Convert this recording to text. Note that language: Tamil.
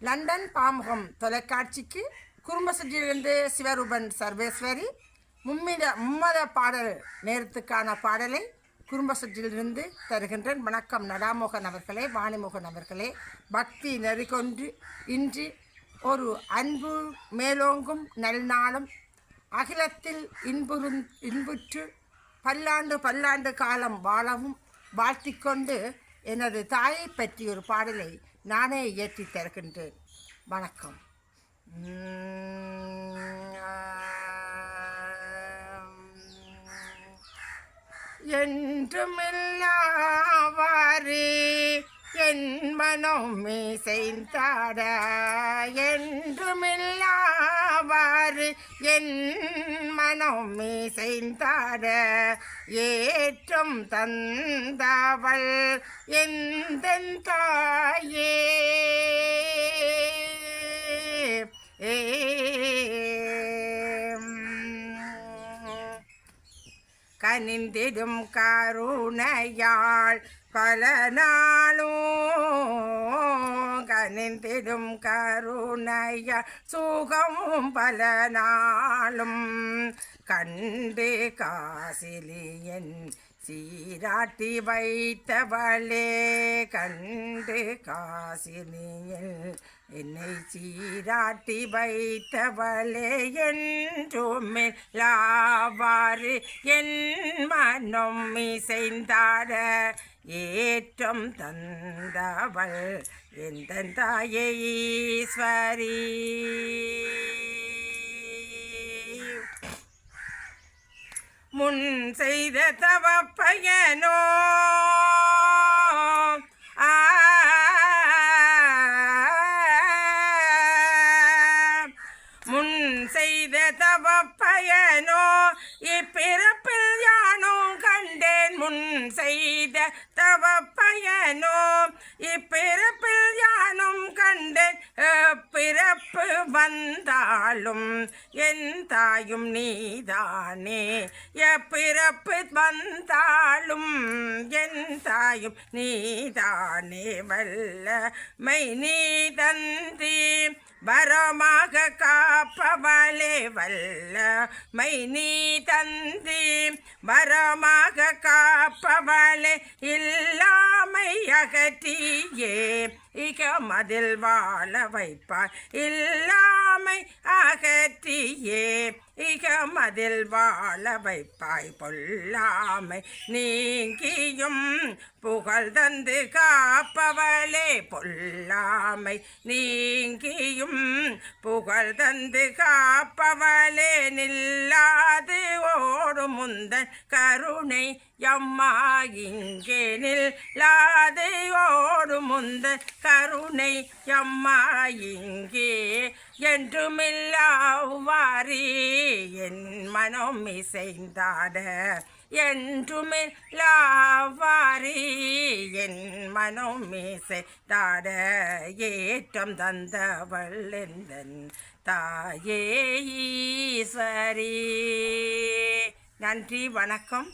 லண்டன் பாமுகம் தொலைக்காட்சிக்கு குறும்பசுற்றிலிருந்து சிவரூபன் சர்வேஸ்வரி மும்மித மும்மத பாடல் நேரத்துக்கான பாடலை குறும்பசுற்றிலிருந்து தருகின்றேன். வணக்கம் நடாமோகன் அவர்களே வாணிமோகன் அவர்களே. பக்தி நெறிகொன்று இன்று ஒரு அன்பு மேலோங்கும் நல்நாளும். அகிலத்தில் இன்புறு இன்புற்று பல்லாண்டு பல்லாண்டு காலம் வாழவும் வாழ்த்திக்கொண்டு எனது தாயை பற்றி ஒரு பாடலை நானே இயற்றி தருகின்றேன். வணக்கம். என்றுமில்லாவாரே என் மனம் மீசைந்தாட என்றுமில்லாவாறு என் மனம் மீசைந்தாட ஏற்றம் தந்தவள் எந்த தாயே? ஏ கனிந்திடும் கருணையாள் பல நாளும் கனிந்திடும் கருணையாள் சுகமும் பல நாளும் கண்டு காசிலியன் சீராட்டி வைத்தவளே. கண்டு காசினியில் என்னை சீராட்டி வைத்தவளே என்றுமில்லாவாறு என் மனம் இசைந்தார ஏற்றம் தந்தவள் எந்த தாயே ஈஸ்வரி? முன் செய்த தவ பயனோ? முன் செய்த தவ பயனோ? இப்பிறப்பில் யானோ கண்டேன். முன் செய்த தவ பயனோ இப்பிறப்பில் யானும் கண்டு பிறப்பு வந்தாலும் என் தாயும் நீதானே. எப்பிறப்பு வந்தாலும் என் தாயும் நீதானே. வல்ல மை நீ தந்தீ வரமாக காப்பவளே வல்ல மை நீ தந்தி. வரமாக காப்பவளே இல்லாமை அகற்றியே. இக மதில் வாழ வைப்பார். இல்லாமை அகற்றியே இக மதில் வாழ வைப்பாய். பொல்லாமை நீங்கியும் புகழ் தந்து காப்பவளே. பொல்லாமை நீங்கியும் புகழ் தந்து காப்பவளே. நில்லாது ஓடும் முந்தன் கருணை எம்மா இங்கே நில்லாது. ஓடும் முந்தன் கருணை எம்மா இங்கே என்றுமில்லாவாரி. என் மனம் இசைந்தாட என்றுமில்லாவாரி. என் மனம் இசைந்தாட ஏற்றம் தந்தவள் எந்தன் தாயே ஈஸ்வரி. நன்றி வணக்கம்.